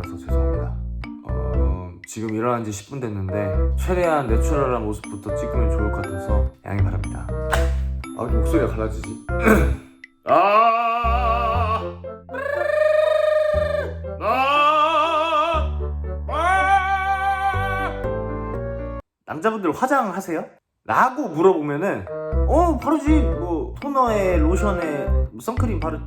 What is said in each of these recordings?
받아서 죄송합니다. 어, 지금 일어난 지 10분 됐는데 최대한 내추럴한 모습부터 찍으면 좋을 것 같아서 양해 바랍니다. 아, 왜 목소리가 갈라지지? 아! 아! 아! 남자분들 화장하세요? 라고 물어보면은 어 바르지 뭐 토너에 로션에 뭐 선크림 바르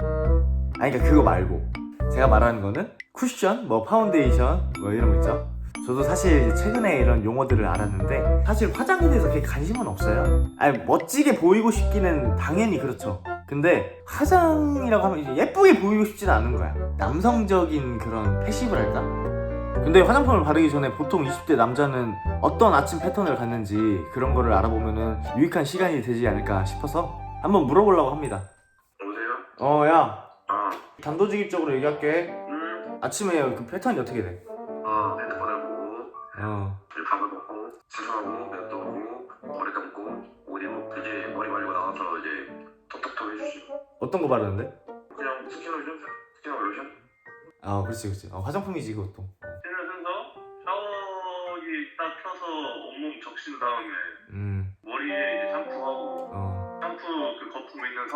아니 그러니까 그거 말고 제가 말하는 거는 쿠션 뭐 파운데이션 뭐 이런 거 있죠 저도 사실 최근에 이런 용어들을 알았는데 사실 화장에 대해서 그렇게 관심은 없어요 아니 멋지게 보이고 싶기는 당연히 그렇죠 근데 화장이라고 하면 이제 예쁘게 보이고 싶지는 않은 거야 남성적인 그런 패시브랄까? 근데 화장품을 바르기 전에 보통 20대 남자는 어떤 아침 패턴을 갖는지 그런 거를 알아보면은 유익한 시간이 되지 않을까 싶어서 한번 물어보려고 합니다. 여보세요? 어, 야, 아, 단도직입적으로 얘기할게. 음, 아침에 그 패턴이 어떻게 돼? 아, 핸드폰을 보고, 어, 이제 밥을 먹고, 세수하고, 면도 오고, 머리 감고, 옷 입고, 이제 머리 말리고 나와서 이제 톡톡톡 해주지. 어떤 거 바르는데? 그냥 스킨 로션? 스킨 로션? 아, 그렇지, 그렇지. 어, 화장품이지 그것도. 스킨 로션 서 샤워기 딱 켜서 온몸 적신 다음에 음,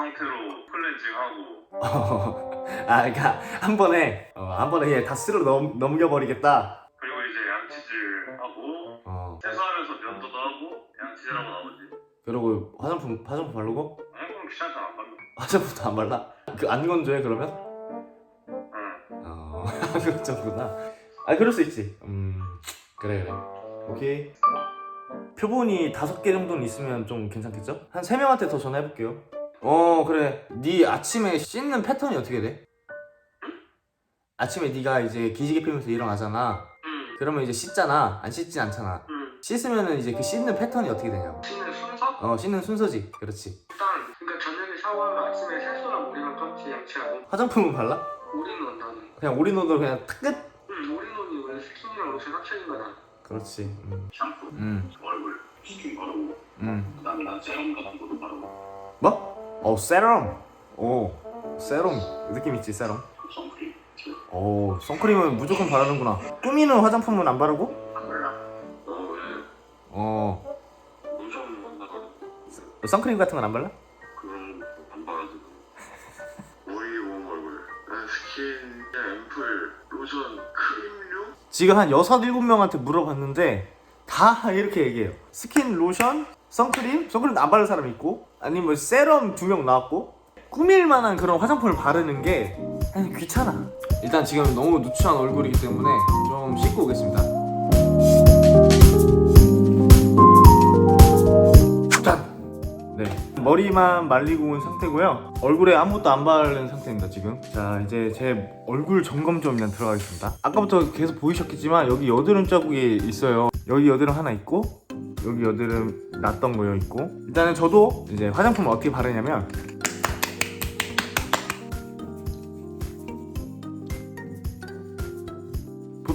상태로 클렌징하고, 아, 그러니까 한 번에 어, 한 번에 그냥 다 쓸어 넘, 넘겨버리겠다. 그리고 이제 양치질 하고, 어, 세수하면서 면도도 하고, 양치질하고 나머지. 그리고 화장품 화장품 바르고 아니, 그럼 귀찮잖아, 안 발라. 화장품도 안 발라? 그 안 건조해 그러면? 응. 어, 그런 정도구나. 아, 그럴 수 있지. 음, 그래, 그래. 오케이. 표본이 다섯 개 정도는 있으면 좀 괜찮겠죠? 한 세 명한테 더 전화해볼게요. 어, 그래. 네 아침에 씻는 패턴이 어떻게 돼? 아침에 네가 이제 기지개 피면서 일어나잖아. 응. 그러면 이제 씻잖아. 안 씻진 않잖아. 응. 씻으면은 이제 그 씻는 패턴이 어떻게 되냐고. 씻는 순서? 어, 씻는 순서지. 그렇지. 일단 그러니까 저녁에 샤워하면 아침에 세수랑 물이랑 같이 양치하고 화장품은 발라? 올인원 나는 그냥 올인원으로 그냥 탁 끝? 응 올인원이 원래 스킨이랑 로션 합쳐진 거잖아 그렇지. 음. 샴푸 음. 얼굴 스킨 바르고 음. 그 다음에 난 세럼 같은 것도 바르고 뭐? 어 세럼. 오 세럼 느낌 있지 세럼. 오 선크림은 무조건 바르는구나. 꾸미는 화장품은 안 바르고? 안어 선크림 같은 건 안 발라? 그런 거안 바르지고 머리 몸 얼굴 난 스킨 앰플 로션 크림류 지금 한 여섯 일곱 명한테 물어봤는데 다 이렇게 얘기해요. 스킨, 로션, 선크림, 선크림도 안 바를 사람 있고 아니면 뭐 세럼 두 명 나왔고 꾸밀 만한 그런 화장품을 바르는 게 그냥 귀찮아. 일단 지금 너무 누추한 얼굴이기 때문에 좀 씻고 오겠습니다. 짠! 네. 머리만 말리고 온 상태고요. 얼굴에 아무것도 안 바른 상태입니다, 지금. 자, 이제 제 얼굴 점검 좀 일단 들어가겠습니다. 아까부터 계속 보이셨겠지만 여기 여드름 자국이 있어요. 여기 여드름 하나 있고 여기 여드름 났던 거요 있고 일단은 저도 이제 화장품을 어떻게 바르냐면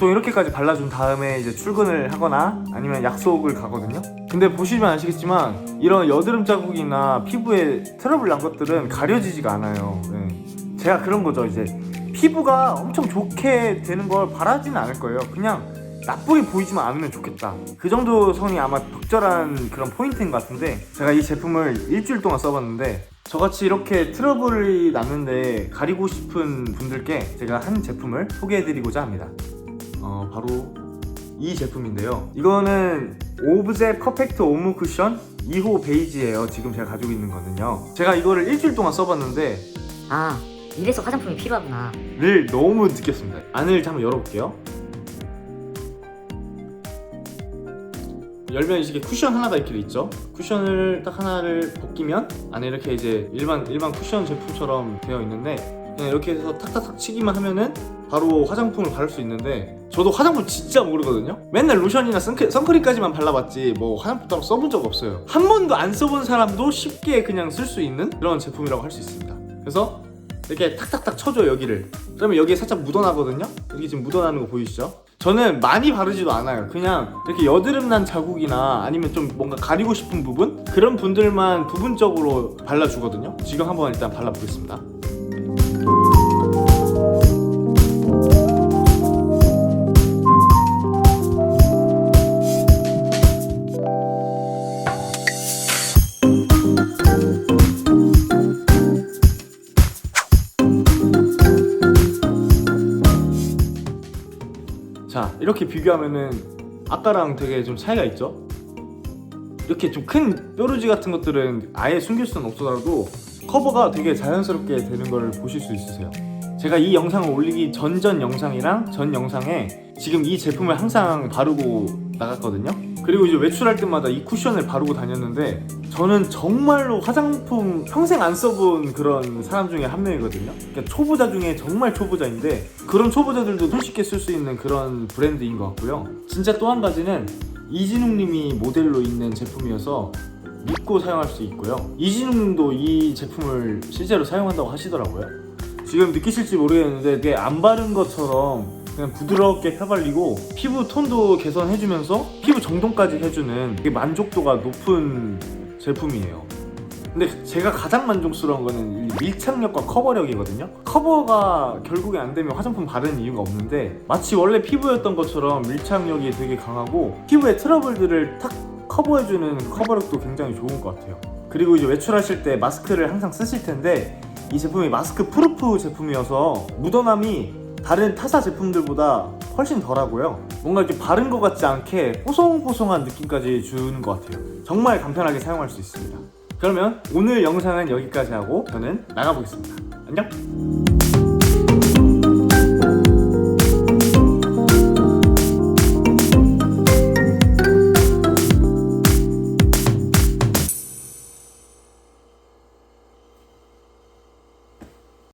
보통 이렇게까지 발라준 다음에 이제 출근을 하거나 아니면 약속을 가거든요. 근데 보시면 아시겠지만 이런 여드름 자국이나 피부에 트러블 난 것들은 가려지지가 않아요. 네. 제가 그런 거죠. 이제 피부가 엄청 좋게 되는 걸 바라지는 않을 거예요. 그냥 나쁘게 보이지만 않으면 좋겠다. 그 정도 선이 아마 적절한 그런 포인트인 것 같은데 제가 이 제품을 일주일 동안 써봤는데 저같이 이렇게 트러블이 났는데 가리고 싶은 분들께 제가 한 제품을 소개해드리고자 합니다. 어, 바로 이 제품인데요. 이거는 오브제 퍼펙트 오무 쿠션 2호 베이지예요. 지금 제가 가지고 있는 거는요. 제가 이거를 일주일 동안 써봤는데 아 이래서 화장품이 필요하구나 를 너무 느꼈습니다. 안을 한번 열어볼게요. 열면 이게 쿠션 하나가 이렇게 돼 있죠. 쿠션을 딱 하나를 벗기면 안에 이렇게 이제 일반 일반 쿠션 제품처럼 되어 있는데 그냥 이렇게 해서 탁탁탁 치기만 하면은 바로 화장품을 바를 수 있는데 저도 화장품 진짜 모르거든요. 맨날 로션이나 선크, 선크림까지만 발라봤지 뭐 화장품 따로 써본 적 없어요. 한 번도 안 써본 사람도 쉽게 그냥 쓸 수 있는 그런 제품이라고 할 수 있습니다. 그래서 이렇게 탁탁탁 쳐줘요 여기를 그러면 여기에 살짝 묻어나거든요 여기 지금 묻어나는 거 보이시죠? 저는 많이 바르지도 않아요. 그냥 이렇게 여드름 난 자국이나 아니면 좀 뭔가 가리고 싶은 부분? 그런 분들만 부분적으로 발라주거든요. 지금 한번 일단 발라보겠습니다 이렇게 비교하면은 아까랑 되게 좀 차이가 있죠? 이렇게 좀 큰 뾰루지 같은 것들은 아예 숨길 수는 없더라도 커버가 되게 자연스럽게 되는 걸 보실 수 있으세요. 제가 이 영상을 올리기 전전 영상이랑 전 영상에 지금 이 제품을 항상 바르고 나갔거든요. 그리고 이제 외출할 때마다 이 쿠션을 바르고 다녔는데 저는 정말로 화장품 평생 안 써본 그런 사람 중에 한 명이거든요. 그러니까 초보자 중에 정말 초보자인데 그런 초보자들도 손쉽게 쓸 수 있는 그런 브랜드인 것 같고요. 진짜 또 한 가지는 이진웅님이 모델로 있는 제품이어서 믿고 사용할 수 있고요. 이진웅님도 이 제품을 실제로 사용한다고 하시더라고요. 지금 느끼실지 모르겠는데 이게 안 바른 것처럼 그냥 부드럽게 펴발리고 피부 톤도 개선해주면서 피부 정돈까지 해주는 되게 만족도가 높은 제품이에요. 근데 제가 가장 만족스러운 거는 이 밀착력과 커버력이거든요. 커버가 결국에 안 되면 화장품 바르는 이유가 없는데 마치 원래 피부였던 것처럼 밀착력이 되게 강하고 피부의 트러블들을 탁 커버해주는 커버력도 굉장히 좋은 것 같아요. 그리고 이제 외출하실 때 마스크를 항상 쓰실 텐데 이 제품이 마스크 프루프 제품이어서 묻어남이 다른 타사 제품들보다 훨씬 덜하고요. 뭔가 이렇게 바른 것 같지 않게 뽀송뽀송한 느낌까지 주는 것 같아요. 정말 간편하게 사용할 수 있습니다. 그러면 오늘 영상은 여기까지 하고 저는 나가보겠습니다. 안녕!